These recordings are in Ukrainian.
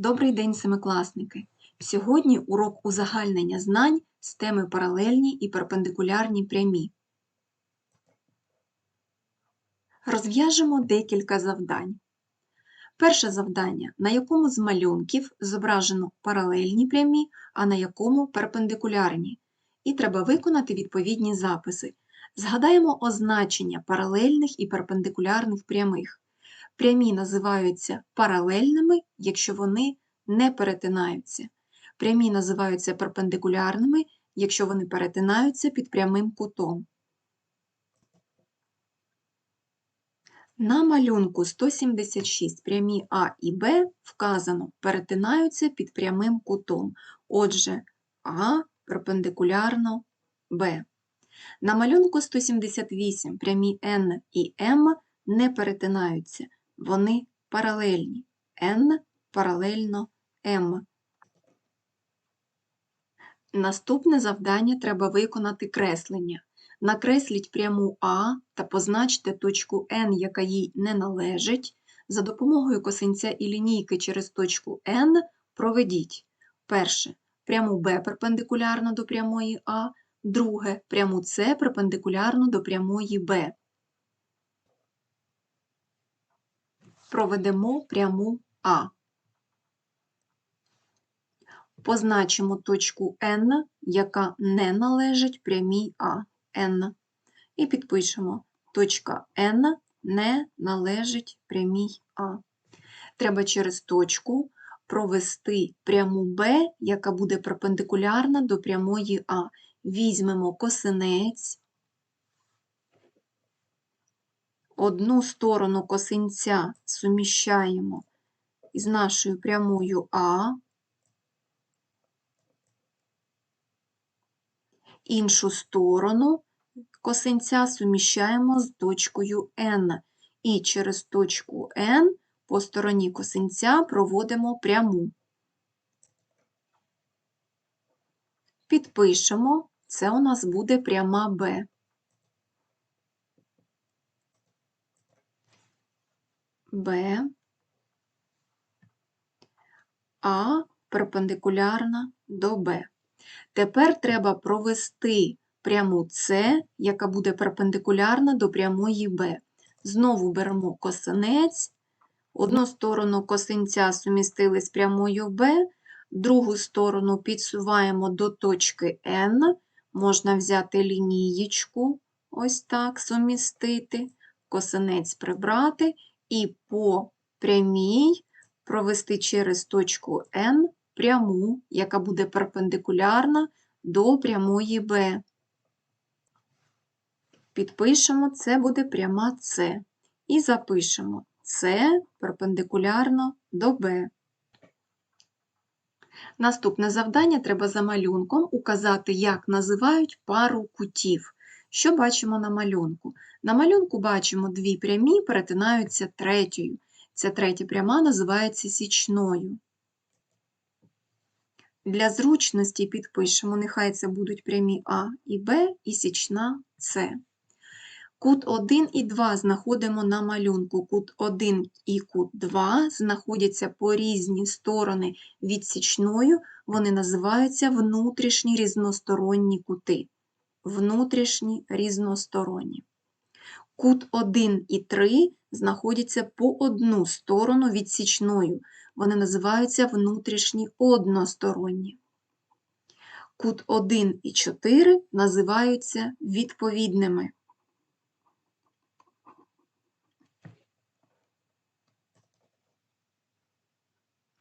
Добрий день, семикласники! Сьогодні урок узагальнення знань з теми паралельні і перпендикулярні прямі. Розв'яжемо декілька завдань. Перше завдання, на якому з малюнків зображено паралельні прямі, а на якому перпендикулярні. І треба виконати відповідні записи. Згадаємо означення паралельних і перпендикулярних прямих. Прямі називаються паралельними, якщо вони не перетинаються. Прямі називаються перпендикулярними, якщо вони перетинаються під прямим кутом. На малюнку 176 прямі А і Б вказано перетинаються під прямим кутом. Отже, А перпендикулярно Б. На малюнку 178 прямі Н і М не перетинаються. Вони паралельні. N паралельно M. Наступне завдання треба виконати креслення. Накресліть пряму А та позначте точку N, яка їй не належить. За допомогою косинця і лінійки через точку N проведіть. Перше. Пряму Б перпендикулярно до прямої А. Друге. Пряму С перпендикулярно до прямої Б. проведемо пряму А. Позначимо точку N, яка не належить прямій А. N. І підпишемо точка N не належить прямій А. Треба через точку провести пряму Б, яка буде перпендикулярна до прямої А. Візьмемо косинець. Одну сторону косинця суміщаємо із нашою прямою А, іншу сторону косинця суміщаємо з точкою N. І через точку N по стороні косинця проводимо пряму. Підпишемо, це у нас буде пряма Б. Б, А перпендикулярна до Б. Тепер треба провести пряму С, яка буде перпендикулярна до прямої Б. Знову беремо косинець, одну сторону косинця сумістили з прямою Б, другу сторону підсуваємо до точки N, можна взяти лінієчку, ось так сумістити, косинець прибрати і по прямій провести через точку N пряму, яка буде перпендикулярна до прямої Б. Підпишемо, це буде пряма С. І запишемо С перпендикулярно до Б. Наступне завдання треба за малюнком указати, як називають пару кутів. Що бачимо на малюнку? На малюнку бачимо дві прямі перетинаються третьою. Ця третя пряма називається січною. Для зручності підпишемо, нехай це будуть прямі А і Б і січна С. Кут 1 і 2 знаходимо на малюнку. Кут 1 і кут 2 знаходяться по різні сторони від січною, вони називаються внутрішні різносторонні кути внутрішні різносторонні. Кут 1 і 3 знаходяться по одну сторону відсічною. Вони називаються внутрішні односторонні. Кут 1 і 4 називаються відповідними.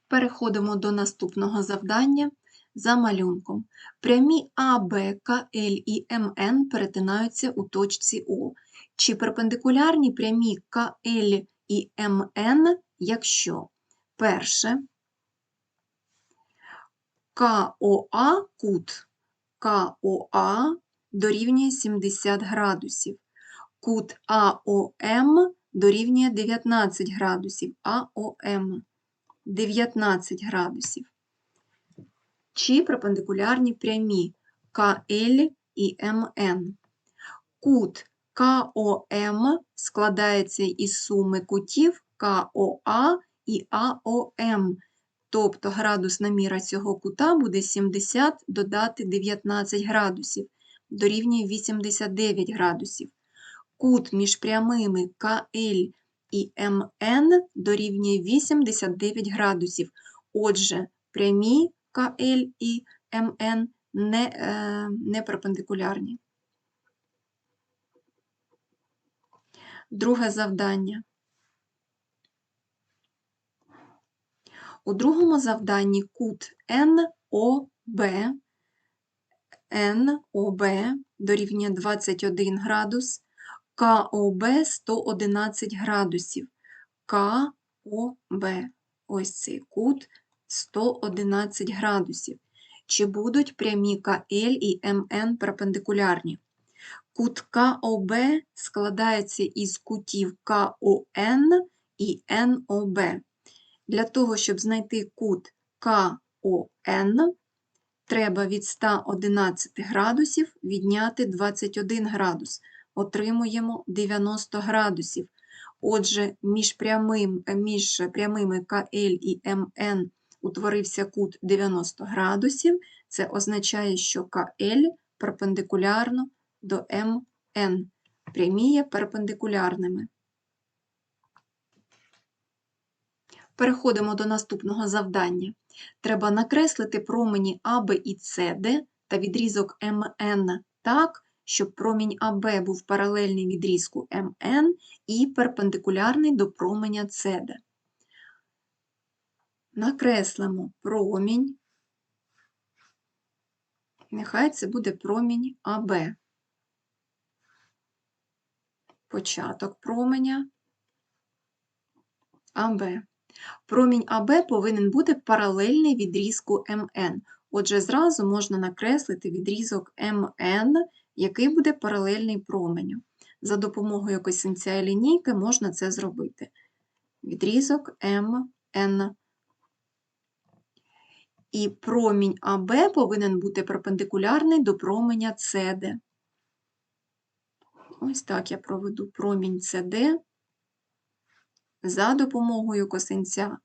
Переходимо до наступного завдання за малюнком. Прямі А, Б, К, Л і МН перетинаються у точці О. Чи перпендикулярні прямі К, Л і МН, якщо? Перше. КОА кут. КОА дорівнює 70 градусів, кут АОМ дорівнює 19 градусів, АОМ 19 градусів чи перпендикулярні прямі КЛ і МН. Кут КОМ складається із суми кутів КОА і АОМ, Тобто градусна міра цього кута буде 70 додати 19 градусів, дорівнює 89 градусів. Кут між прямими КЛ і МН дорівнює 89 градусів. Отже, прямі КЛ і МН не, е, не перпендикулярні. Друге завдання. У другому завданні кут НОБ, НОБ дорівнює 21 градус, КОБ 111 градусів. КОБ, ось цей кут 111 градусів. Чи будуть прямі КЛ і МН перпендикулярні? Кут КОБ складається із кутів КОН і НОБ. Для того, щоб знайти кут КОН, треба від 111 градусів відняти 21 градус. Отримуємо 90 градусів. Отже, між, прямим, між прямими КЛ і МН утворився кут 90 градусів. Це означає, що КЛ перпендикулярно до МН. Прямі є перпендикулярними. Переходимо до наступного завдання. Треба накреслити промені АБ і СД та відрізок МН так, щоб промінь АБ був паралельний відрізку МН і перпендикулярний до променя СД. Накреслимо промінь. Нехай це буде промінь АБ. Початок променя АБ. Промінь АБ повинен бути паралельний відрізку МН. Отже, зразу можна накреслити відрізок МН, який буде паралельний променю. За допомогою косинця лінійки можна це зробити. Відрізок МН. І промінь АБ повинен бути перпендикулярний до променя СД. Ось так я проведу промінь СД за допомогою косинця.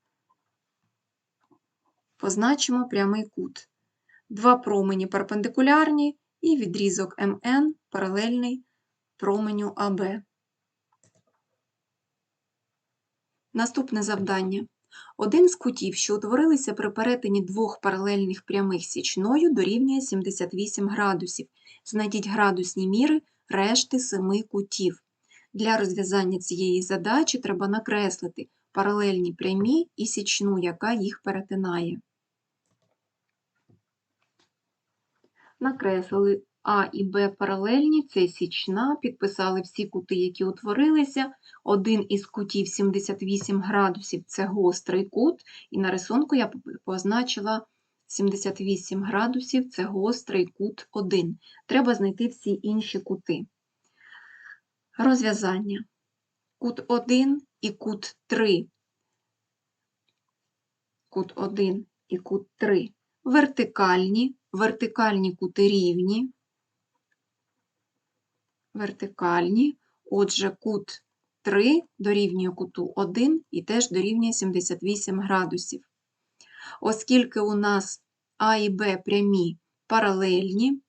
Позначимо прямий кут. Два промені перпендикулярні і відрізок МН паралельний променю АБ. Наступне завдання. Один з кутів, що утворилися при перетині двох паралельних прямих січною, дорівнює 78 градусів. Знайдіть градусні міри решти семи кутів. Для розв'язання цієї задачі треба накреслити паралельні прямі і січну, яка їх перетинає. Накреслили А і Б паралельні, це січна, підписали всі кути, які утворилися. Один із кутів 78 градусів це гострий кут, і на рисунку я позначила 78 градусів це гострий кут 1. Треба знайти всі інші кути. Розв'язання. Кут 1 і кут 3. Кут 1 і кут 3 вертикальні, вертикальні кути рівні, вертикальні, отже, кут 3 дорівнює куту 1 і теж дорівнює 78 градусів. Оскільки у нас А і Б прямі паралельні,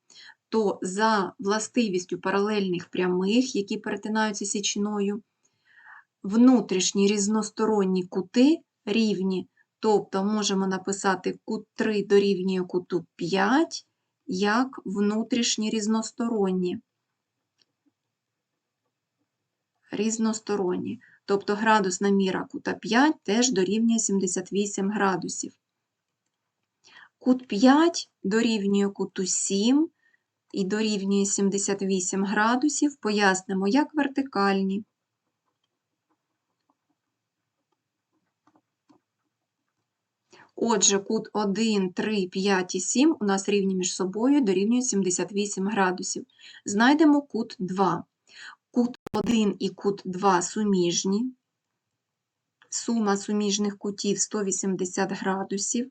то за властивістю паралельних прямих, які перетинаються січною, внутрішні різносторонні кути рівні, тобто можемо написати кут 3 дорівнює куту 5 як внутрішні різносторонні. Різносторонні. Тобто градусна міра кута 5 теж дорівнює 78 градусів. Кут 5 дорівнює куту 7 і дорівнює 78 градусів, пояснимо, як вертикальні. Отже, кут 1, 3, 5 і 7 у нас рівні між собою дорівнюють 78 градусів. Знайдемо кут 2. Кут 1 і кут 2 суміжні. Сума суміжних кутів 180 градусів.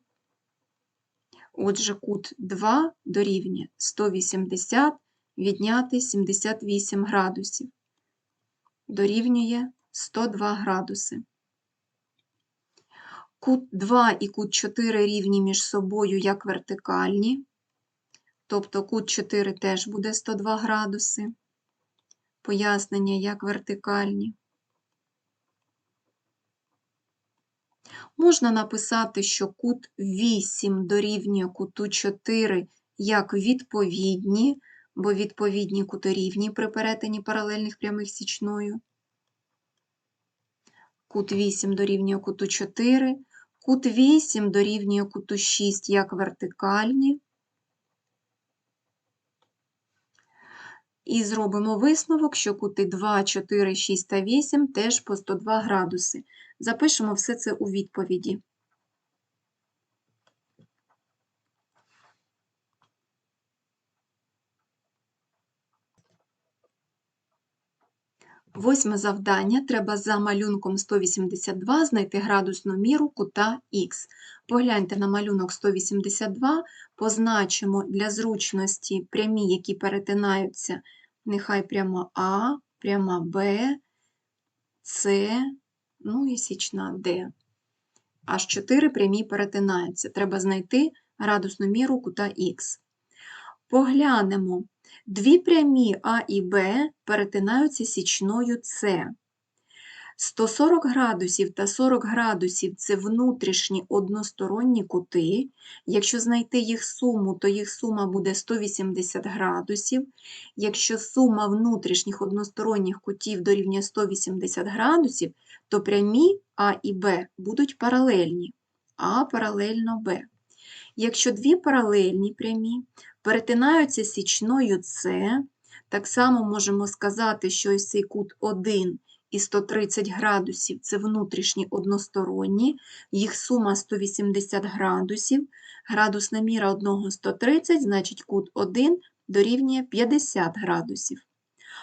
Отже, кут 2 дорівнює 180 відняти 78 градусів. Дорівнює 102 градуси. Кут 2 і кут 4 рівні між собою як вертикальні, тобто кут 4 теж буде 102 градуси. Пояснення як вертикальні. Можна написати, що кут 8 дорівнює куту 4 як відповідні, бо відповідні кути рівні при перетині паралельних прямих січною. Кут 8 дорівнює куту 4, кут 8 дорівнює куту 6 як вертикальні. І зробимо висновок, що кути 2, 4, 6 та 8 теж по 102 градуси. Запишемо все це у відповіді. Восьме завдання. Треба за малюнком 182 знайти градусну міру кута Х. Погляньте на малюнок 182, позначимо для зручності прямі, які перетинаються, нехай пряма А, пряма Б, С, ну і січна Д. Аж 4 прямі перетинаються. Треба знайти градусну міру кута Х. Поглянемо. Дві прямі А і Б перетинаються січною С. 140 градусів та 40 градусів це внутрішні односторонні кути. Якщо знайти їх суму, то їх сума буде 180 градусів. Якщо сума внутрішніх односторонніх кутів дорівнює 180 градусів, то прямі А і Б будуть паралельні. А паралельно Б. Якщо дві паралельні прямі перетинаються січною С, так само можемо сказати, що ось цей кут 1 і 130 градусів це внутрішні односторонні, їх сума 180 градусів, градусна міра одного 130, значить кут 1 дорівнює 50 градусів.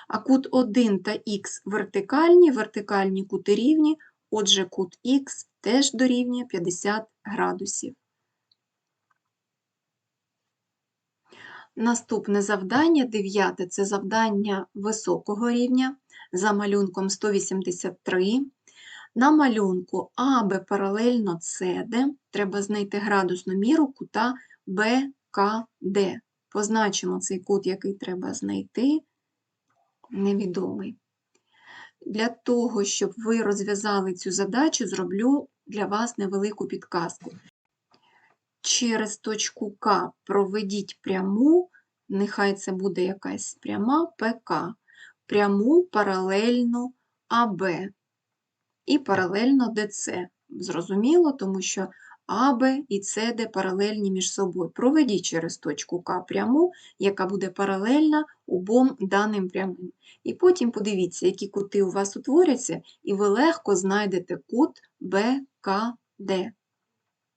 А кут 1 та х вертикальні, вертикальні кути рівні, отже, кут х теж дорівнює 50 градусів. Наступне завдання, дев'яте, це завдання високого рівня за малюнком 183. На малюнку АБ паралельно СД треба знайти градусну міру кута БКД. Позначимо цей кут, який треба знайти, невідомий. Для того, щоб ви розв'язали цю задачу, зроблю для вас невелику підказку. Через точку К проведіть пряму, нехай це буде якась пряма ПК, пряму паралельно АБ і паралельно ДЦ. Зрозуміло, тому що АБ і СД паралельні між собою. Проведіть через точку К пряму, яка буде паралельна обом даним прямим. І потім подивіться, які кути у вас утворяться, і ви легко знайдете кут БКД.